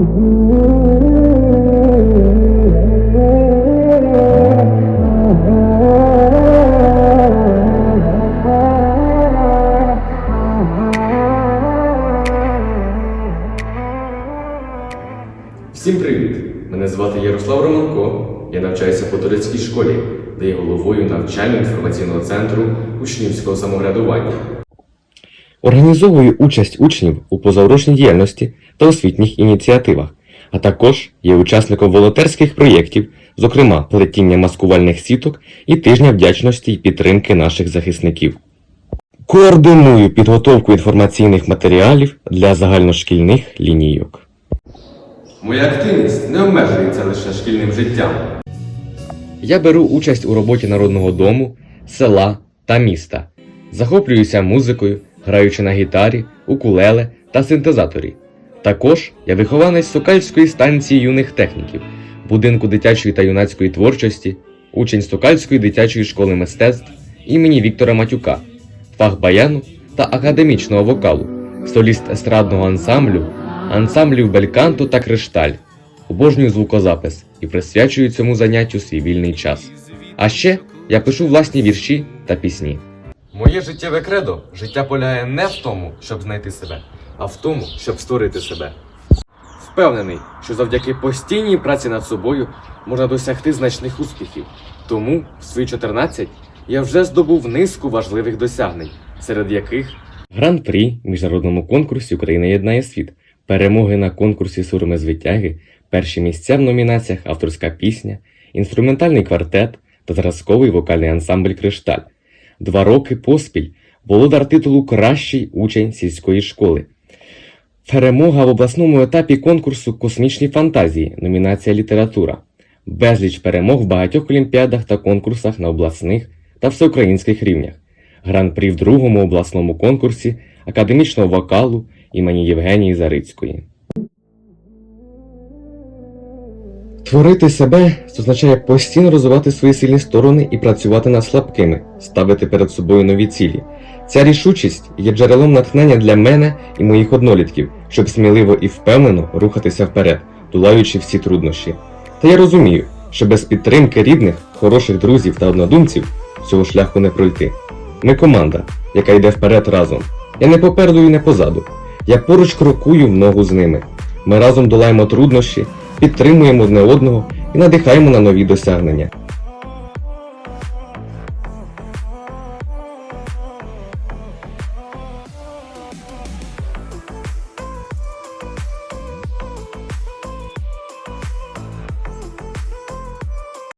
Всім привіт! Мене звати Ярослав Романко. Я навчаюся по турецькій школі, де є головою навчально-інформаційного центру учнівського самоврядування. Організовую участь учнів у позаурочній діяльності та освітніх ініціативах, а також є учасником волонтерських проєктів, зокрема плетіння маскувальних сіток і тижня вдячності й підтримки наших захисників. Координую підготовку інформаційних матеріалів для загальношкільних лінійок. Моя активність не обмежується лише шкільним життям. Я беру участь у роботі народного дому, села та міста. Захоплююся музикою, граючи на гітарі, укулеле та синтезаторі. Також я вихованець Сокальської станції юних техніків, будинку дитячої та юнацької творчості, учень Сокальської дитячої школи мистецтв імені Віктора Матюка, фах баяну та академічного вокалу, соліст естрадного ансамблю, ансамблів Бельканту та Кришталь. Обожнюю звукозапис і присвячую цьому заняттю свій вільний час. А ще я пишу власні вірші та пісні. Моє життєве кредо життя полягає не в тому, щоб знайти себе, а в тому, щоб створити себе. Впевнений, що завдяки постійній праці над собою можна досягти значних успіхів. Тому в свої 14 я вже здобув низку важливих досягнень, серед яких Гран-прі міжнародному конкурсі Україна єднає світ, перемоги на конкурсі Сурми звитяги, перші місця в номінаціях Авторська пісня, інструментальний квартет та зразковий вокальний ансамбль Кришталь. Два роки поспіль володар титулу Кращий учень сільської школи. Перемога в обласному етапі конкурсу Космічні фантазії, номінація Література. Безліч перемог в багатьох олімпіадах та конкурсах на обласних та всеукраїнських рівнях. Гран-прі в другому обласному конкурсі академічного вокалу імені Євгенії Зарицької. Творити себе це означає постійно розвивати свої сильні сторони і працювати над слабкими, ставити перед собою нові цілі. Ця рішучість є джерелом натхнення для мене і моїх однолітків, щоб сміливо і впевнено рухатися вперед, долаючи всі труднощі. Та я розумію, що без підтримки рідних, хороших друзів та однодумців цього шляху не пройти. Ми команда, яка йде вперед разом. Я не попереду і не позаду. Я поруч крокую в ногу з ними. Ми разом долаємо труднощі, підтримуємо одне одного і надихаємо на нові досягнення.